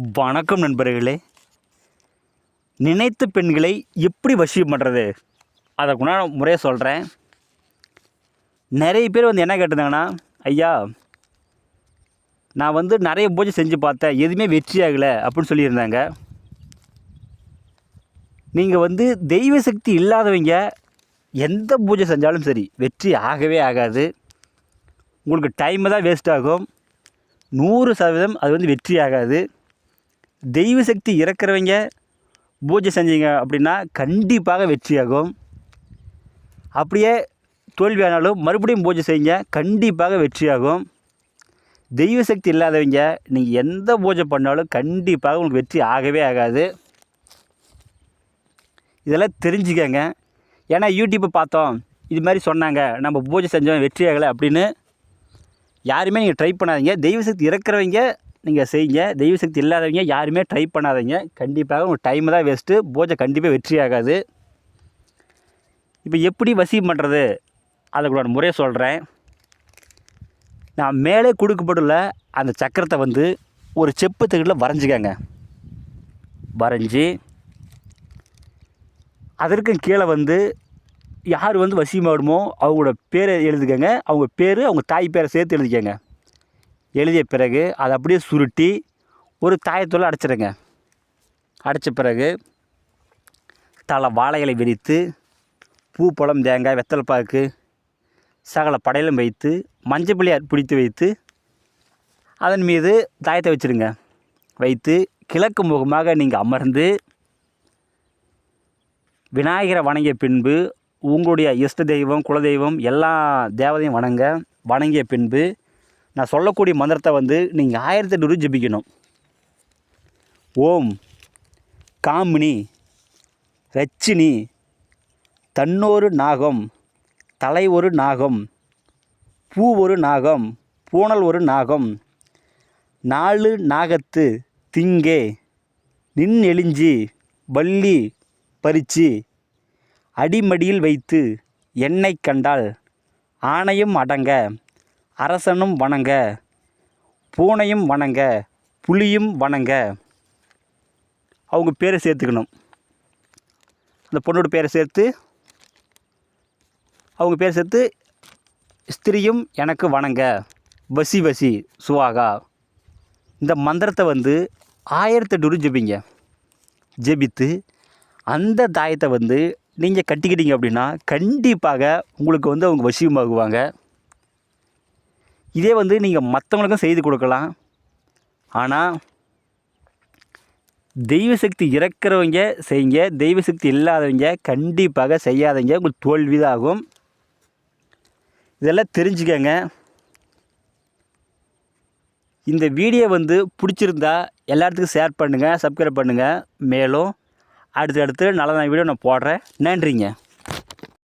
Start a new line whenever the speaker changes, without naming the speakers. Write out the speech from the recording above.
வணக்கம் நண்பர்களே. நினைத்த பெண்களை எப்படி வசியம் பண்ணுறது அதற்குண்டான முறையை சொல்கிறேன் நிறைய பேர் வந்து என்ன கேட்டிருந்தாங்கன்னா ஐயா நான் வந்து நிறைய பூஜை செஞ்சு பார்த்தேன். எதுவுமே வெற்றி ஆகலை. அப்படின்னு சொல்லியிருந்தாங்க. நீங்கள் வந்து தெய்வ சக்தி இல்லாதவங்க எந்த பூஜை செஞ்சாலும் சரி வெற்றி ஆகவே ஆகாது. உங்களுக்கு டைம் தான் வேஸ்ட் ஆகும். நூறு சதவீதம் அது வந்து வெற்றி ஆகாது. தெய்வ சக்தி இறக்குறவங்க பூஜை செஞ்சீங்க அப்படின்னா கண்டிப்பாக வெற்றியாகும். அப்படியே தோல்வியானாலும் மறுபடியும் பூஜை செய்யுங்க கண்டிப்பாக வெற்றியாகும். தெய்வ சக்தி இல்லாதவங்க நீங்கள் எந்த பூஜை பண்ணாலும் கண்டிப்பாக உங்களுக்கு வெற்றி ஆகவே ஆகாது. இதெல்லாம் தெரிஞ்சுக்கங்க. ஏன்னா யூடியூப்பை பார்த்தோம் இது மாதிரி சொன்னாங்க நம்ம பூஜை செஞ்சோம் வெற்றி ஆகலை அப்படின்னு. யாருமே நீங்கள் ட்ரை பண்ணாதீங்க. தெய்வ சக்தி இறக்குறவங்க நீங்கள் செய்யுங்க. தெய்வ சக்தி இல்லாதவங்க யாருமே ட்ரை பண்ணாதீங்க. கண்டிப்பாக உங்கள் டைம் தான் வேஸ்ட்டு பூஜை கண்டிப்பாக வெற்றி ஆகாது. இப்போ எப்படி வசியம் பண்ணுறது அதுக்குள்ள முறையை சொல்கிறேன் நான் மேலே கொடுக்கப்பட்டுள்ள அந்த சக்கரத்தை வந்து ஒரு செப்பு தகட்டில் வரைஞ்சிக்கங்க. வரைஞ்சி அதற்கு கீழே வந்து யார் வந்து வசியமாடுமோ அவங்களோட பேரை எழுதிக்கங்க. அவங்க பேர் அவங்க தாய் பேரை சேர்த்து எழுதிக்கங்க. எழுதிய பிறகு அதை அப்படியே சுருட்டி ஒரு தாயத்தோல் அடைச்சிடுங்க அடைச்ச பிறகு தலை வாழைகளை விரித்து பூ பழம் தேங்காய் வெத்தலை பாக்கு சகல படையலும் வைத்து மஞ்சள் பிள்ளையார் பிடித்து வைத்து அதன் மீது தாயத்தை வச்சுருங்க. வைத்து கிழக்கு முகமாக நீங்கள் அமர்ந்து விநாயகரை வணங்கிய பின்பு உங்களுடைய இஷ்ட தெய்வம் குலதெய்வம் எல்லா தேவதையும் வணங்க வணங்கிய பின்பு நான் சொல்லக்கூடிய மந்திரத்தை வந்து நீங்கள் ஆயிரத்தி எட்நூறு ஜபிக்கணும். ஓம் காமினி ரச்சினி தன்னொரு நாகம் தலை ஒரு நாகம் பூ ஒரு நாகம் பூனல் ஒரு நாகம் நாலு நாகத்து திங்கே நின் எழிஞ்சி வள்ளி பறிச்சு அடிமடியில் வைத்து எண்ணெய் கண்டால் ஆணையும் அடங்க அரசனும் வணங்க பூனையும் வணங்க புலியும் வணங்க. அவங்க பேரை சேர்த்துக்கணும். அந்த பொண்ணோட பேரை சேர்த்து அவங்க பேரை சேர்த்து ஸ்திரியும் எனக்கு வணங்க. வசி வசி சுவாகா. இந்த மந்திரத்தை வந்து ஆயிரத்தி எட்டு ஜெபிங்க. ஜெபித்து அந்த தாயத்தை வந்து நீங்கள் கட்டிக்கிட்டீங்க அப்படின்னா கண்டிப்பாக உங்களுக்கு வந்து அவங்க வசியமாகுவாங்க. இதே வந்து நீங்கள் மற்றவங்களுக்கும் செய்து கொடுக்கலாம். ஆனால் தெய்வ சக்தி இறக்குறவங்க செய்யுங்க. தெய்வ சக்தி இல்லாதவங்க கண்டிப்பாக செய்யாதவங்க உங்களுக்கு தோல்வி தான் ஆகும் இதெல்லாம் தெரிஞ்சுக்கங்க. இந்த வீடியோ வந்து பிடிச்சிருந்தா எல்லாத்துக்கும் ஷேர் பண்ணுங்கள் சப்ஸ்கிரைப் பண்ணுங்கள் மேலும் அடுத்தடுத்து அடுத்து நல்ல வீடியோ நான் போடுறேன். நன்றிங்க.